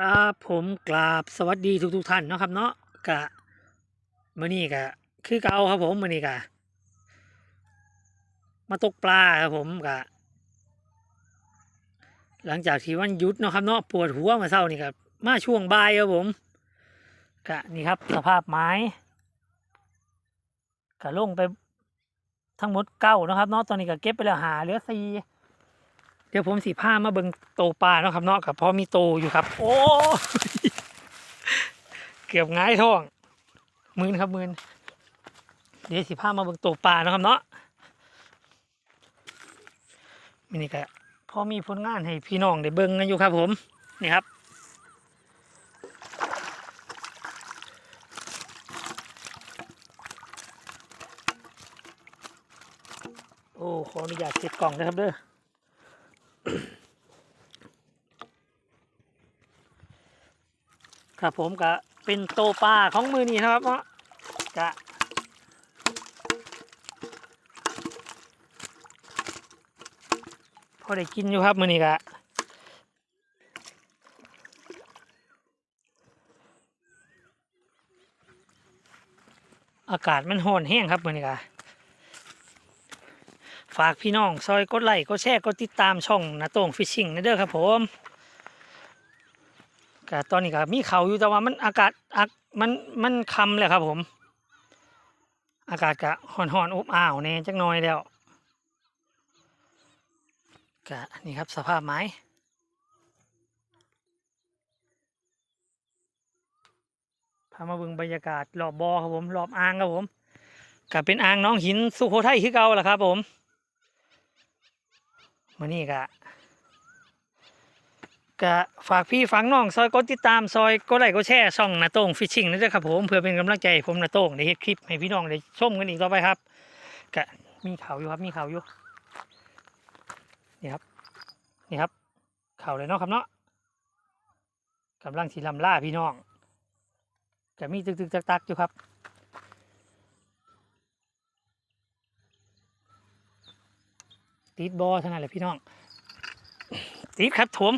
ครับผมกราบสวัสดีทุกทุกๆท่านเนาะครับเนาะกะมื้อนี้กะคือเก่าครับผมมื้อนี้กะมาตกปลาครับผมกะหลังจากที่วันหยุดเนาะครับเนาะปวดหัวมาเศร้านี่ครับมาช่วงบ่ายครับผมกะนี่ครับสภาพไม้กะลงไปทั้งหมดเก้านะครับเนาะตอนนี้ก็เก็บไปแล้วหาเหลือสี่ เดี๋ยวผมสีผ้ามาเบิงโตปลาเนาะครับเนาะกับพอมีโตอยู่ครับ โอ้เกือบง่ายท้องมืนครับมืนเดี๋ยวสิผ้ามาเบิงโตปลาเนาะครับเนาะมินี่ก็พอมีผลงานให้พี่น้องได้เบิงกันอยู่ครับผมนี่ครับโอ้ขออนุญาตเก็บกล่องนะครับเด้อ ครับผมก็เป็นโตปลาของมือนี้นะครับเนาะกะพอได้กินอยู่ครับมือนี้กะอากาศมันร้อนแห้งครับมือนี้กะฝากพี่น้อง ซอยกดไลค์กดแชร์กดติดตามช่องนาโต้งฟิชชิ่งนะเด้อครับผม ก็ตอนนี้ก็มีเขาอยู่แต่ว่ามันอากาศอักมันมันคำเลยครับผม อากาศก็ห่อนห่อนๆอบอ้าวแน่จักหน่อยแล้วก็นี่ครับสภาพไม้พามาบิ่งบรรยากาศรอบบอครับผมรอบอ่างครับผมก็เป็นอ่างน้องหินสุโขทัยคือเก่าแหละครับผมมื่อนี้ก็ ก็ฝากพี่ฝากน้องซอยกดติดตามซอยกดไลค์กดแชร์ช่องนาโต้งฟิชชิ่งนะเด้อครับผมเพื่อเป็นกำลังใจผมนาโต้งได้เฮ็ดคลิปให้พี่น้องได้ชมกันอีกต่อไปครับก็มีข่าวอยู่ครับมีข่าวอยู่นี่ครับนี่ครับข่าวเลยเนาะครับเนาะกำลังสีลำล่าพี่น้องก็มีตึกๆตักๆอยู่ครับติดบอเท่านั้นแหละพี่น้องติดครับผม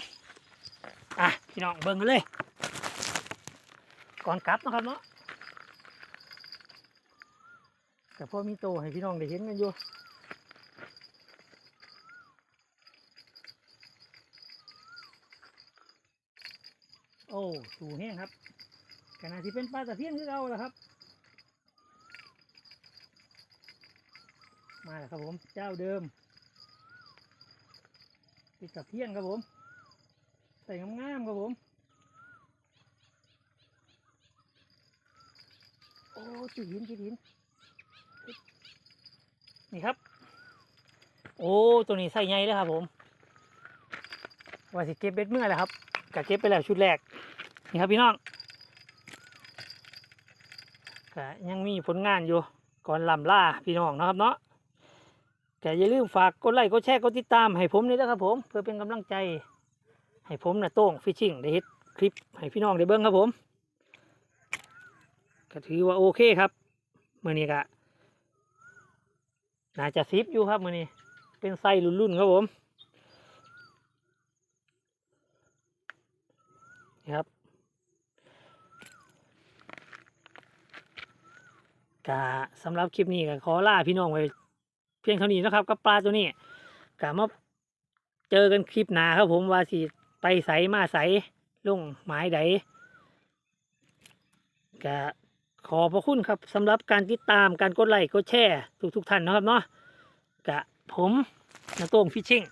อะพี่น้องเบิ่งกันเลย ก่อนกลับนะครับเนาะแต่พ่อมีโตให้พี่น้องได้เห็นกันอยู่โอ้สูงแห้งครับขณะที่เป็นปลาตะเพียนคือเราแหละครับ มาแล้วครับผมเจ้าเดิมติดกับเพี้ยนครับผม ส่งามๆครับผม โอ้จุดหินจุดหิน นี่ครับ โอ้ตัวนี้ใส่ใหญ่เลยครับผมว่าสิเก็บเบ็ดเมื่อแล้วครับกะเก็บไปแล้วชุดแรก นี่ครับพี่น้องกะยังมีผลงานอยู่ก่อนลำล่าพี่น้องนะครับเนาะแต่อย่าลืมฝากกดไลค์กดแชร์กดติดตามให้ผมนี่นะครับผม เพื่อเป็นกำลังใจ ให้ผมนะโต้งฟิชชิ่งได้เฮ็ดคลิปให้พี่น้องได้เบิ้งครับผมก็ถือว่าโอเคครับมือนี้ก็น่าจะซิปอยู่ครับมือนี้ เป็นไส้รุ่นๆครับผมนี่ครับก็สำหรับคลิปนี้ก็ขอล่าพี่น้องไว้เพียงเท่านี้นะครับกับปลาตัวนี้กะมาเจอกันคลิปหน้าครับผมว่าสิ ไปใสมาใสลงหมายใดกะขอพระคุณครับสำหรับการติดตามการกดไลค์กดแชร์ทุกทุกท่านนะครับเนาะกะผมนาโต้งฟิชชิ่ง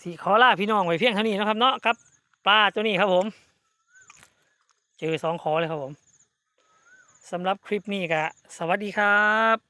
สีขอล่าพี่น้องไว้เพียงเท่านี้นะครับเนาะกับปลาตัวนี้ครับผม เจอสองขอเลยครับผมสำหรับคลิปนี้กะสวัสดีครับ